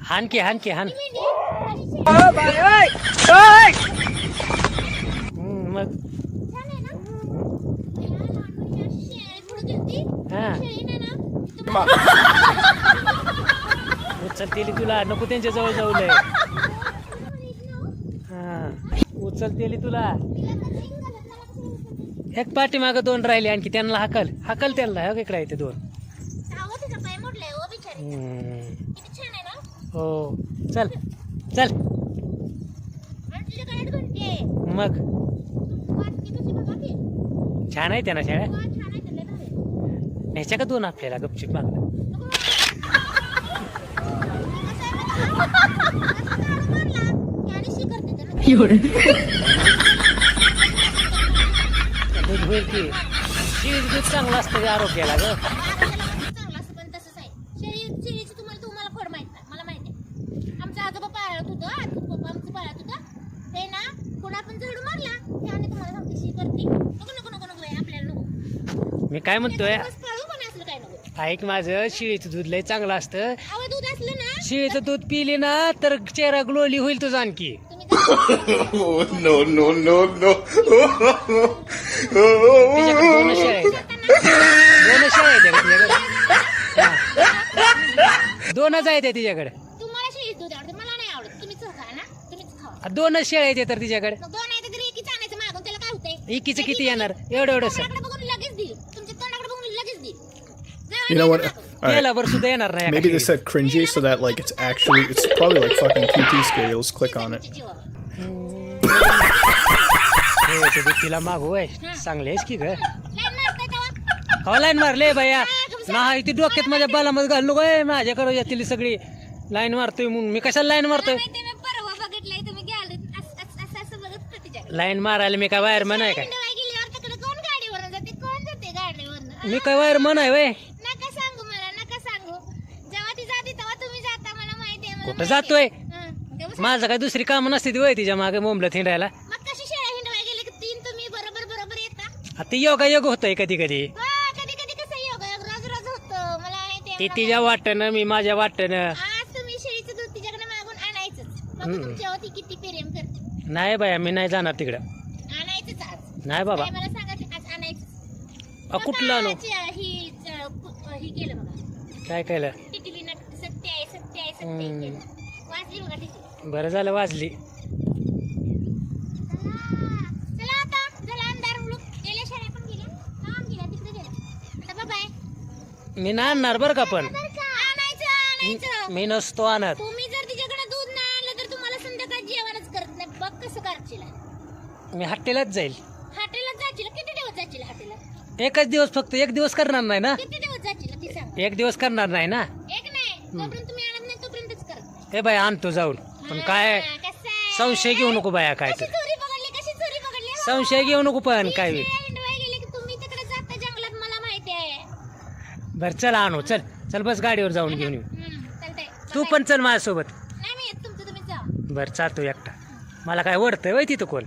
हान की हान की हान. मग? हा. उचलतेली तुला नको त्यांच्या जवळ जाऊ लय. हा. उचलतेली तुला. एक पाठीमागं दोन राहिले आणखी त्यांना हाकल हाकल त्यांना हो इकडे ते दोन. हो चल चल मग छान आहे त्यांना शाळा ह्याच्या का दोन आपल्याला गपचिप मागणं दूध होईल की शिळीचं दूध चांगलं असतं ते आरोग्याला ग. आमचा आजोबा पाळत होतं आजोबा आमचं पाळत होतं. ते ना कोणा पण झडू मारला त्याने तुम्हाला सांगते शी करते नको नको नको नको आपल्याला नको. मी काय म्हणतोय दिवस पाळू पण असलं काय नको ऐक माझं शिळीचं दूध लय चांगलं असतं. अहो दूध असलं ना? शिळीचं दूध पिली ना तर चेहरा ग्लोली होईल तुझा आणखी. तुम्ही जर- Oh, no, no, no, no. तिच्याकडे दोन शेळ्या आहेत. दोन शेळ्या आहेत तिच्याकडे हा. दोनच आहेत तिच्याकडे तुम्हाला शेळीचं दूध आवडतं मला नाही आवडत. तुम्हीच खा ना तुम्हीच खावा दोनच शेळ्या आहेत तर तिच्याकडे मग दोन आहे तर एकीच आणायचं मागून त्याला काय होतंय? इकीचं किती येणार? एवढं एवढंच तोंडाकडे You know what? आणि मागून. All right. तेलावर सुद्धा येणार नाही Maybe they said cringy so that like it's actually it's probably like fucking PT scales. Click on it. जीवावर. हो, ते दूध तिला मागू होय चांगले आहेस की ग लाईन मारताय तेव्हा? हो लाईन मारले भैया नाही ती डोक्यात माझ्या बालामध्ये घाल नको ए, माझ्याकडे येतील सगळी लाईन मारतोय म्हणून मी कशाला लाईन मारतोय माहितीये मी परवा बघितलंय तुम्ही गेले असं असं- असं असं बघत होते तिच्याकडे. लाईन मारायला मी काय वायरमन आहे काय हिंडवाय गेल्यावर तिकडे कोण गाडीवरून जाते कोण जाते गाडीवरून मी काय वायरमन आहे वय कुठं. जातोय? माझं काय दुसरी कामं नसते ती वय तिच्यामागे मोमलं थिंडायला सांग. मग कशी शेळ्या हिंडवाय गेले? की तीन तुम्ही बरोबर बरोबर येता आता ती योगा योग होतोय कधी कधी. कधी कधी कसं योग रोज रोज होतं. मला माहिती आहे ती मला तिच्या वाटणं मी माझ्या वाटणं. आज तुम्ही शेळीचं दूध तिच्याकडे मागून आणायचंच. बघा हम्म. तुमच्यावर ती किती प्रेम करते. नाही बाया मी नाही जाणार तिकडं. आणायचंच आज. नाही बाबा. काय मला सांगा की आज आणायचंच. अ, कुठलं आणू? ही कु- ही केलं बघा. काय केलं? टिटली वाजली बघा टिटली बरं झालं वाजली. चला आता झाला अंधार मुलूक गेल्या शाळा पण गेल्या. लांब गेल्या तिकडे गेल्या. आता बाय मी नाही आणणार बरं का पण. आणायचं आणायचं. मी नसतो आणत. तुम्ही जर तिच्याकडे दूध नाही आणलं तर तुम्हाला संध्याकाळ जेवणच करत नाही. बघ कसं करशील. मी हट्टेलाच जाईल. हॉटेलला जाशील? किती दिवस जाशील हॉटेलला एकच दिवस फक्त एक दिवस करणार नाही ना? किती दिवस जाशील? ती सांग. एक दिवस करणार नाही ना? एक नाही. जोपर्यंत तुम्ही आणत नाही तोपर्यंतच करत हे बाय आणतो जाऊन. पण काय? हा? संशय घेऊ नको बाया काय तर. हो? संशय घेऊ नको पण काय आहे. बर चल आणू चल. चल बस गाडीवर जाऊन घेऊन येऊ. तू. पण चल माझ्यासोबत. बर चालतो एकटा. मला काय ओढतंय वय तिथं कोण?